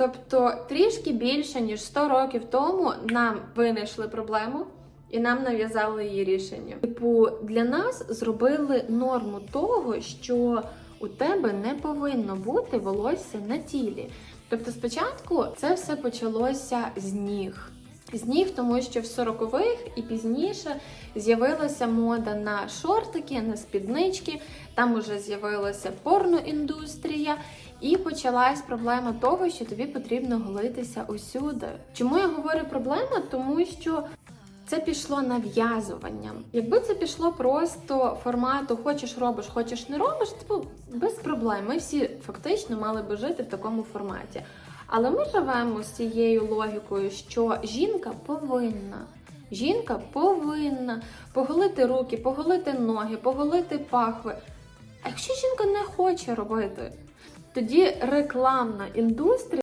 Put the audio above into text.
Тобто трішки більше ніж 100 років тому нам винайшли проблему і нам нав'язали її рішення. Типу, для нас зробили норму того, що у тебе не повинно бути волосся на тілі. Тобто, спочатку це все почалося з ніг. З ніг, тому що в 40-х і пізніше з'явилася мода на шортики, на спіднички. Там уже з'явилася порноіндустрія, і почалась проблема того, що тобі потрібно голитися усюди. Чому я говорю проблема? Тому що це пішло нав'язуванням. Якби це пішло просто формату хочеш робиш, хочеш не робиш, типу без проблем. Ми всі фактично мали би жити в такому форматі. Але ми живемо з цією логікою, що жінка повинна. Жінка повинна поголити руки, поголити ноги, поголити пахви. А якщо жінка не хоче робити, тоді рекламна індустрія.